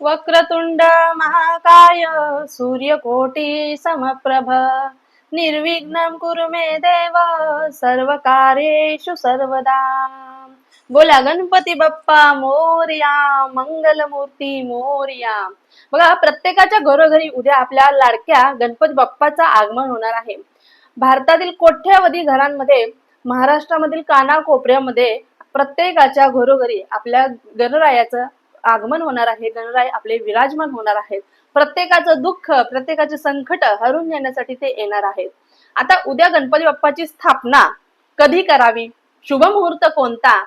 वक्रतुंड महाकाय सूर्यकोटी समप्रभ। निर्विघ्नं कुरु मे देव सर्व कार्येषु सर्वदा। बोला गणपती बाप्पा मोरया मंगलमूर्ती मोर्या। बघा प्रत्येकाच्या घरोघरी उद्या आपल्या लाडक्या गणपती बाप्पाचं आगमन होणार आहे. भारतातील कोट्यावधी घरांमध्ये महाराष्ट्रामधील कानाकोपऱ्यामध्ये प्रत्येकाच्या घरोघरी आपल्या गणरायाचं आगमन होणार आहे गणराय आपले विराजमान होणार आहेत. प्रत्येकाचं दुःख प्रत्येकाचे संकट हरून नेण्यासाठी ते येणार आहेत. आता उद्या गणपती बाप्पाची स्थापना कधी करावी? शुभ मुहूर्त कोणता?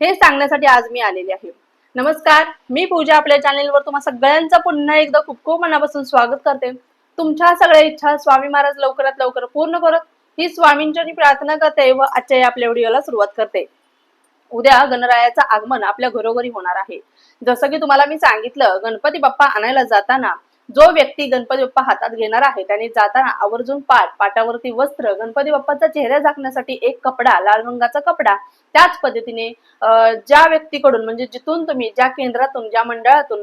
हे सांगण्यासाठी आज मी आलेले आहे. नमस्कार मी पूजा आपल्या चॅनेलवर तुम्हा सगळ्यांचं पुन्हा एकदा खूप खूप मनापासून स्वागत करते. तुमच्या सगळ्या इच्छा स्वामी महाराज लवकरात लवकर पूर्ण करत ही स्वामींच्या प्रार्थना करते व आजच्या आपल्या व्हिडिओला सुरुवात करते. उद्या गणरायाचं आगमन आपल्या घरोघरी होणार आहे. जसं की तुम्हाला मी सांगितलं गणपती बाप्पा आणायला जाताना जो व्यक्ती गणपती बाप्पा हातात घेणार आहे त्याने जाताना आवर्जून पाठ पाटावरती वस्त्र गणपती बाप्पाचा चेहरा झाकण्यासाठी एक कपडा लाल रंगाचा कपडा त्याच पद्धतीने ज्या व्यक्तीकडून म्हणजे जिथून तुम्ही ज्या केंद्रातून ज्या मंडळातून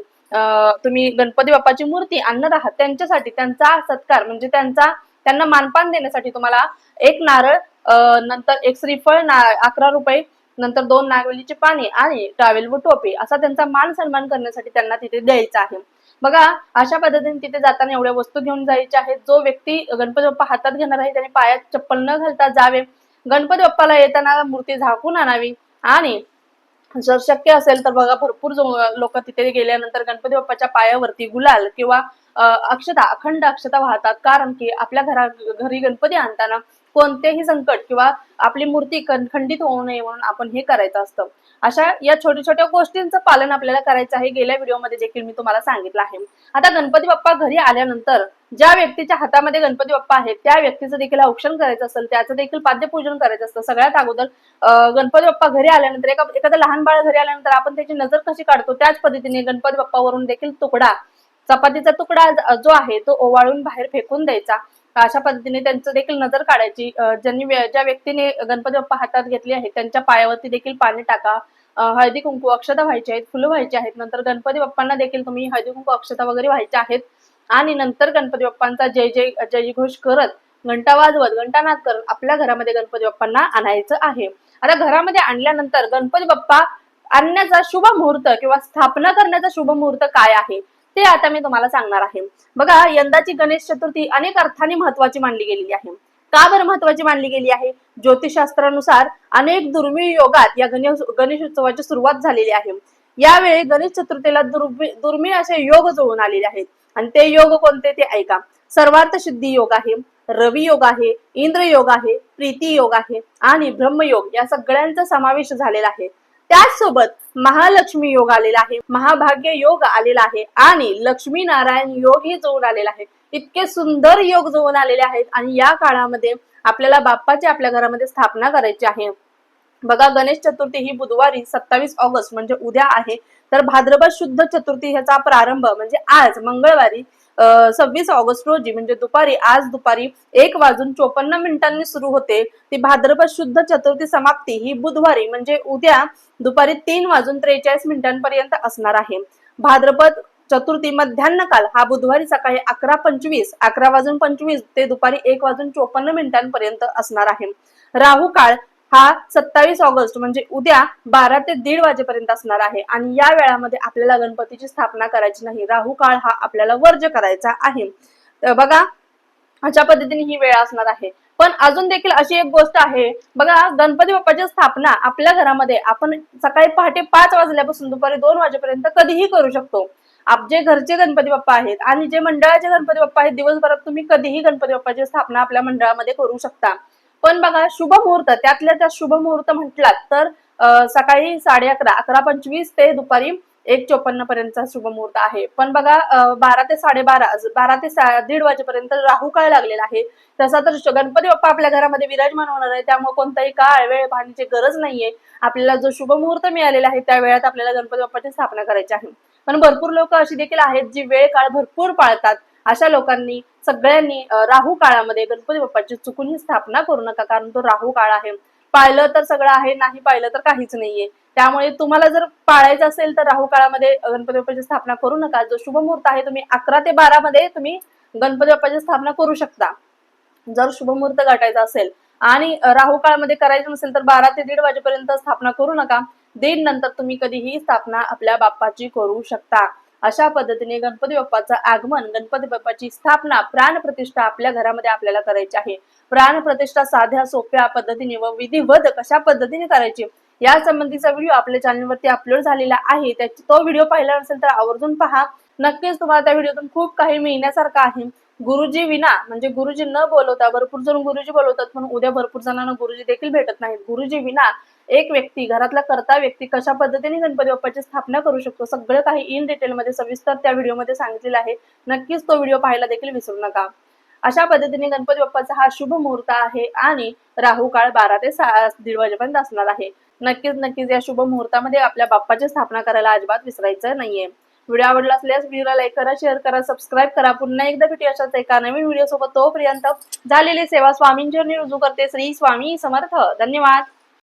तुम्ही गणपती बाप्पाची मूर्ती आणणार आहात त्यांच्यासाठी त्यांचा सत्कार म्हणजे त्यांचा त्यांना मानपान देण्यासाठी तुम्हाला एक नारळ नंतर एक श्रीफळ ना अकरा रुपये नंतर दोन नागवेलीची पाणी आणि टावेल व टोपी असा त्यांचा मान सन्मान करण्यासाठी त्यांना तिथे द्यायचा आहे. बघा अशा पद्धतीने तिथे जाताना एवढ्या वस्तू घेऊन जायच्या आहेत. जो व्यक्ती गणपती बाप्पा हातात घेणार आहे त्याने पायात चप्पल न घालता जावे. गणपती बाप्पाला येताना मूर्ती झाकून आणावी. आणि जर शक्य असेल तर बघा भरपूर लोक तिथे गेल्यानंतर गणपती बाप्पाच्या पायावरती गुलाल किंवा अक्षता अखंड अक्षता वाहतात. कारण की आपल्या घरा घरी गणपती आणताना कोणतेही संकट किंवा आपली मूर्ती खंडित होऊ नये म्हणून आपण हे करायचं असतं. अशा या छोट्या छोट्या गोष्टींचं पालन आपल्याला करायचं आहे. गेल्या व्हिडिओमध्ये देखील मी तुम्हाला सांगितलं आहे. आता गणपती बाप्पा घरी आल्यानंतर ज्या व्यक्तीच्या हातामध्ये गणपती बाप्पा आहेत त्या व्यक्तीचं देखील औक्षण करायचं असेल त्याचं देखील पाद्यपूजन करायचं असतं. सगळ्यात अगोदर गणपती बाप्पा घरी आल्यानंतर एका एखादं लहान बाळ घरी आल्यानंतर आपण त्याची नजर कशी काढतो? त्याच पद्धतीने गणपती बाप्पावरून देखील तुकडा चपातीचा तुकडा जो आहे तो ओवाळून बाहेर फेकून द्यायचा. अशा पद्धतीने त्यांचं देखील नजर काढायची. ज्यांनी ज्या व्यक्तीने गणपती बाप्पा हातात घेतले आहेत त्यांच्या पायावरती देखील पाणी टाका. हळदी कुंकू अक्षता व्हायचे आहेत फुलं व्हायचे आहेत नंतर गणपती बाप्पांना देखील तुम्ही हळदी कुंकू अक्षता वगैरे व्हायच्या आहेत. आणि नंतर गणपती बाप्पांचा जय जय जय घोष करत घंटा वाजवत घंटानाद करत आपल्या घरामध्ये गणपती बाप्पांना आणायचं आहे. आता घरामध्ये आणल्यानंतर गणपती बाप्पा आणण्याचा शुभ मुहूर्त किंवा स्थापना करण्याचा शुभ मुहूर्त काय आहे? ते आता मी तुम्हाला सांगणार आहे. बघा यंदाची गणेश चतुर्थी अनेक अर्थाने महत्वाची मानली गेलेली आहे. का बरं महत्वाची मानली गेली आहे? ज्योतिषशास्त्रानुसार अनेक दुर्मिळ योगात या गणेश गणेश उत्सवाची सुरुवात झालेली आहे. यावेळी गणेश चतुर्थीला दुर्मिळ दुर्मिळ असे योग जुळून आलेले आहेत. आणि ते योग कोणते ते ऐका. सर्वार्थ सिद्धी योग आहे रवी योग आहे इंद्र योग आहे प्रीती योग आहे आणि ब्रह्मयोग या सगळ्यांचा समावेश झालेला आहे. त्याचसोबत महालक्ष्मी योग आलेला आहे महाभाग्य योग आलेला आहे आणि लक्ष्मी नारायण योग ही जुळून आलेला आहे इतके सुंदर योग जोड आलेले आहेत आणि या काळामध्ये आपल्याला बाप्पाची आपल्या घरामध्ये स्थापना करायची आहे. बघा गणेश चतुर्थी ही बुधवारी सत्तावीस ऑगस्ट म्हणजे उद्या आहे. तर भाद्रपद शुद्ध चतुर्थी ह्याचा प्रारंभ म्हणजे आज मंगळवारी सव्वीस ऑगस्ट रोजी म्हणजे दुपारी आज दुपारी एक वाजून चोपन्न मिनिटांनी सुरू होते. ती भाद्रपद शुद्ध चतुर्थी समाप्ती ही बुधवारी म्हणजे उद्या दुपारी तीन वाजून त्रेचाळीस मिनिटांपर्यंत असणार आहे. भाद्रपद चतुर्थी मध्यान्ह काल हा बुधवारी सकाळी अकरा पंचवीस अकरा वाजून पंचवीस ते दुपारी एक वाजून चोपन्न मिनिटांपर्यंत असणार आहे. राहू काळ हा सत्तावीस ऑगस्ट म्हणजे उद्या बारा ते दीड वाजेपर्यंत असणार आहे. आणि या वेळामध्ये आपल्याला गणपतीची स्थापना करायची नाही. राहू काळ हा आपल्याला वर्ज करायचा आहे. तर बघा अशा पद्धतीने ही वेळ असणार आहे. पण अजून देखील अशी एक गोष्ट आहे. बघा गणपती बाप्पाची स्थापना आपल्या घरामध्ये आपण सकाळी पहाटे पाच वाजल्यापासून दुपारी दोन वाजेपर्यंत कधीही करू शकतो. आप जे घरचे गणपती बाप्पा आहेत आणि जे मंडळाचे गणपती बाप्पा आहेत दिवसभरात तुम्ही कधीही गणपती बाप्पाची स्थापना आपल्या मंडळामध्ये करू शकता. पण बघा शुभ मुहूर्त त्यातल्या त्या शुभ मुहूर्त म्हटलात तर सकाळी साडे अकरा अकरा पंचवीस ते दुपारी एक चोपन्न पर्यंतचा शुभ मुहूर्त आहे. पण बघा बारा ते साडेबारा बारा ते दीड वाजेपर्यंत राहू काळ लागलेला आहे. तसा तर गणपती बाप्पा आपल्या घरामध्ये विराजमान होणार आहे. त्यामुळे कोणताही काळ वेळ पाहण्याची गरज नाहीये. आपल्याला जो शुभ मुहूर्त मिळालेला आहे त्या वेळात आपल्याला गणपती बाप्पाची स्थापना करायची आहे. पण भरपूर लोक अशी देखील आहेत जी वेळ काळ भरपूर पाळतात. अशा लोकांनी सगळ्यांनी राहू काळामध्ये गणपती बाप्पाची चुकूनही स्थापना करू नका कारण तो राहू काळ आहे. पाळलं तर सगळं आहे नाही पाहिलं तर काहीच नाहीये. त्यामुळे तुम्हाला जर पाळायचं असेल तर राहू काळामध्ये गणपती बाप्पाची स्थापना करू नका. जो शुभ मुहूर्त आहे तुम्ही अकरा ते बारा मध्ये तुम्ही गणपती बाप्पाची स्थापना करू शकता. जर शुभ मुहूर्त गाठायचा असेल आणि राहू काळामध्ये करायचं नसेल तर बारा ते दीड वाजेपर्यंत स्थापना करू नका. दीड नंतर तुम्ही कधीही स्थापना आपल्या बाप्पाची करू शकता. अशा पद्धतीने गणपती बाप्पाचं आगमन गणपती बाप्पाची स्थापना प्राण प्रतिष्ठा आपल्या घरामध्ये आपल्याला करायची आहे. प्राण प्रतिष्ठा साध्या सोप्या पद्धतीने व विधिवध कशा पद्धतीने करायची? या संबंधीचा व्हिडिओ आपल्या चॅनलवरती अपलोड झालेला आहे. त्याची तो व्हिडिओ पाहिला नसेल तर आवर्जून पहा. नक्कीच तुम्हाला त्या व्हिडिओतून खूप काही मिळण्यासारखं आहे. गुरुजी विना म्हणजे गुरुजी न बोलवता भरपूर जण गुरुजी बोलवतात पण उद्या भरपूर जणांना गुरुजी देखील भेटत नाहीत. गुरुजी विना एक व्यक्ती घरातला करता व्यक्ती कशा पद्धतीने गणपती बाप्पाची स्थापना करू शकतो? सगळं काही इन डिटेलमध्ये सविस्तर त्या व्हिडिओमध्ये सांगितलेलं आहे. नक्कीच तो व्हिडिओ पाहायला देखील विसरू नका. अशा पद्धतीने गणपती बाप्पाचा हा शुभ मुहूर्त आहे आणि राहू काळ बारा ते सहा दीड वाजेपर्यंत असणार आहे. नक्कीच नक्कीच या शुभ मुहूर्तामध्ये आपल्या बाप्पाची स्थापना करायला अजिबात विसरायचं नाहीये. व्हिडिओ आवडला असल्यास व्हिडिओला लाईक करा शेअर करा सबस्क्राईब करा. पुन्हा एकदा भेटू अशाच एका नवीन व्हिडिओ सोबत. तोपर्यंत झालेली सेवा स्वामींची रुजू करते. श्री स्वामी समर्थ. धन्यवाद.